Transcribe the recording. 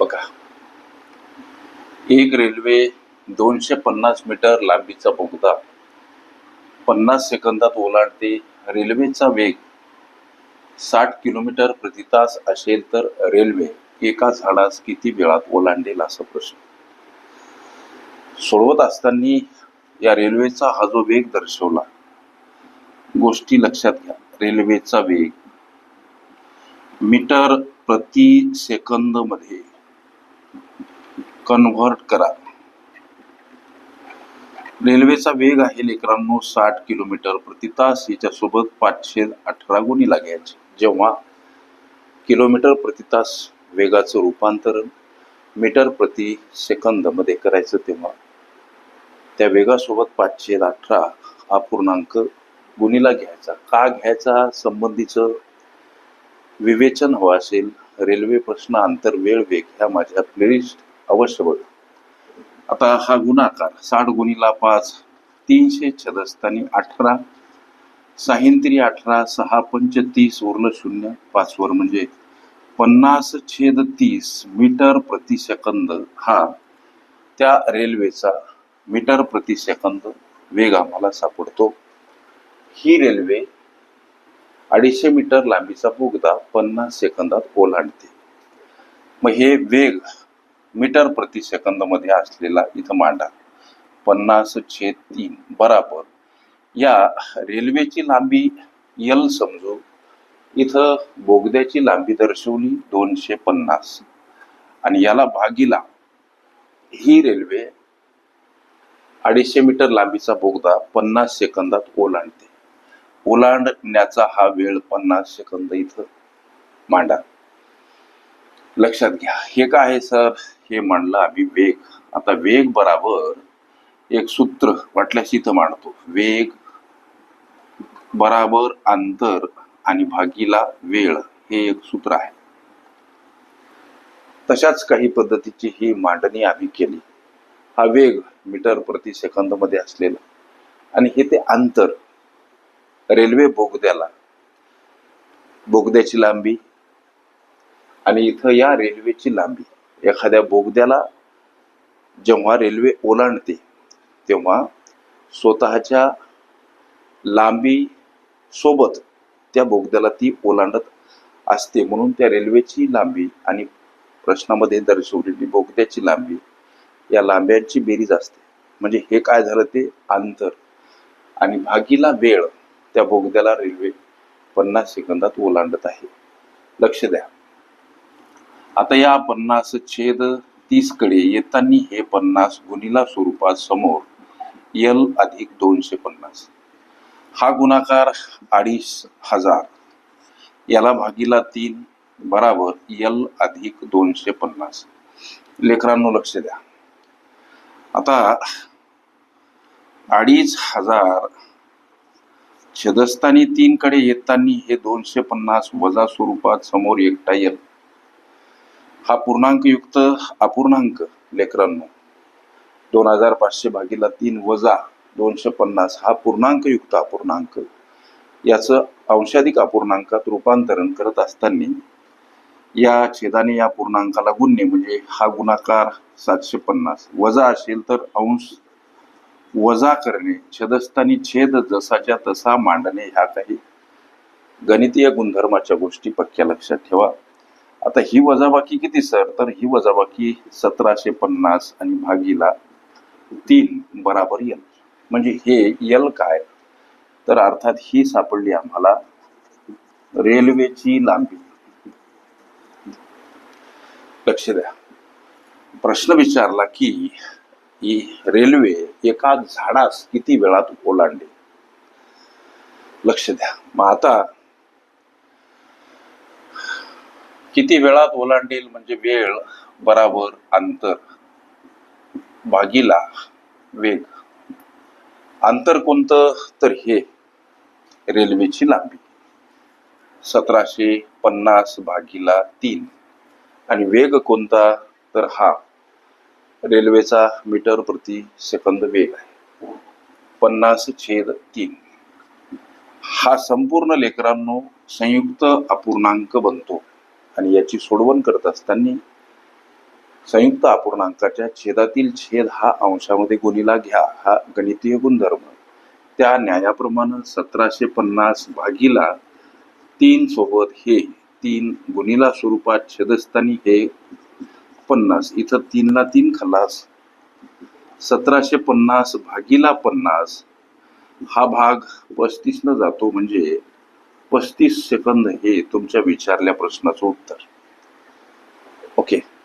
बघा. एक रेल्वे दोनशे पन्नास मीटर लांबीचा बोगदा. पन्नास सेकंदात ओलांडते रेल्वेचा वेग. साठ किलोमीटर प्रति तास असेल तर रेल्वे एका झाडास किती वेळात ओलांडेल असा प्रश्न. सोडवत असताना या रेल्वेचा हा जो वेग दर्शवला गोष्टी लक्षात घ्या. रेल्वेचा वेग मीटर प्रति सेकंदमध्ये कन्व्हर्ट करा. रेल्वेचा वेग आहे लेकरांनो साठ किलोमीटर प्रति तास. याच्यासोबत पाचशे अठरा गुणी लागायचे. जेव्हा किलोमीटर प्रति तास वेगाचं रूपांतरण मीटर प्रति सेकंदमध्ये करायचं तेव्हा त्या वेगासोबत पाचशे अठरा हा पूर्णांक गुणीला घ्यायचा. का घ्यायचा? संबंधीचं विवेचन हवं असेल. रेल्वे प्रश्न आंतर वेळ वेग ह्या माझ्या प्लेलिस्ट अवश्य बघ आता हा गुणाकार साठ गुणीला पाच तीनशे छदस्तानी अठरा साहिंत्री अठरा सहा पंच तीस उरलं शून्य पाचवर म्हणजे पन्नास छेद तीस मीटर प्रति सेकंद हा त्या रेल्वेचा मीटर प्रति सेकंद वेग आम्हाला सापडतो. ही रेल्वे अडीचशे मीटर लांबीचा बोगदा पन्नास सेकंदात ओलांडते. मग हे वेग मीटर प्रति सेकंदमध्ये असलेला इथं मांडा. पन्नास छेद तीन बराबर. या रेल्वेची लांबी यल समजू. इथं बोगद्याची लांबी दर्शवली दोनशे पन्नास. आणि याला भागीला ही रेल्वे अडीचशे मीटर लांबीचा बोगदा पन्नास सेकंदात ओलांडते. ओलांडण्याचा हा वेळ पन्नास सेकंद इथं मांडा. लक्षात घ्या. हे काय आहे सर? हे मांडलं आम्ही वेग. आता वेग बराबर एक सूत्र वाटल्यास इथं मांडतो. वेग बराबर अंतर आणि भागीला वेळ हे एक सूत्र आहे. तशाच काही पद्धतीची ही मांडणी आम्ही केली. हा वेग मीटर प्रति सेकंदमध्ये असलेला आणि हे ते अंतर रेल्वे बोगद्याला बोगद्याची लांबी आणि इथं या रेल्वेची लांबी. एखाद्या बोगद्याला जेव्हा रेल्वे ओलांडते तेव्हा स्वतःच्या लांबी सोबत त्या बोगद्याला ती ओलांडत असते. म्हणून त्या रेल्वेची लांबी आणि प्रश्नामध्ये दर्शवलेली बोगद्याची लांबी या लांब्यांची बेरीज असते. म्हणजे हे काय झालं? ते अंतर. आणि भागीला वेळ त्या बोगद्याला रेल्वे पन्नास सेकंदात ओलांडत आहे. लक्ष द्या. आता या पन्नास छेद तीसकडे येताना हे पन्नास गुणिला स्वरूपात समोर यल अधिक दोनशे पन्नास. हा गुणाकार अडीच हजार. याला भागीला तीन बराबर यल अधिक दोनशे पन्नास. लेकरांनो लक्ष द्या. आता अडीच हजार छदस्थानी तीन कडे येताना हे दोनशे पन्नास वजा स्वरूपात समोर एकटा यल हा पूर्णांकयुक्त अपूर्णांक लेकरांनो. दोन हजार पाचशे भागीला तीन वजा दोनशे पन्नास हा पूर्णांकयुक्त अपूर्णांक. याचं अंशाधिक अपूर्णांकात रूपांतरण करत असताना या छेदाने या पूर्णांकाला गुणणे म्हणजे हा गुणाकार सातशे पन्नास. वजा असेल तर अंश वजा करणे छेदस्थानी छेद जसाच्या तसा मांडणे ह्या काही गणितीय गुणधर्माच्या गोष्टी पक्क्या लक्षात ठेवा. आता ही वजाबाकी किती सर? तर ही वजाबाकी सतराशे पन्नास आणि भागीला तीन बराबर यल म्हणजे हे यल काय? तर अर्थात ही सापडली आम्हाला रेल्वेची लांबी. लक्ष द्या. प्रश्न विचारला की ही रेल्वे एका झाडास किती वेळात ओलांडे लक्ष द्या. मग आता किती वेळात ओलांडेल म्हणजे वेळ बराबर अंतर? भागीला वेग. अंतर कोणतं? तर हे रेल्वेची लांबी. सतराशे पन्नास भागीला तीन. आणि वेग कोणता? तर हा रेल्वेचा मीटर प्रति सेकंद वेग आहे. पन्नास छेद तीन. हा संपूर्ण लेकरांनो संयुक्त अपूर्णांक बनतो. आणि याची सोडवण करत असताना संयुक्त अपूर्णांकाच्या छेदातील छेद हा अंशामध्ये गुणीला घ्या हा गणितीय गुणधर्म. त्या न्यायाप्रमाणे सतराशे पन्नास भागीला तीन सोबत हे तीन गुणीला स्वरूपात छेदस्थानी हे पन्नास. इथं तीनला तीन खलास. सतराशे पन्नास भागीला पन्नास हा भाग पस्तीसनं जातो म्हणजे पस्तीस सेकंद हे तुमच्या विचारल्या प्रश्नाचं उत्तर. ओके.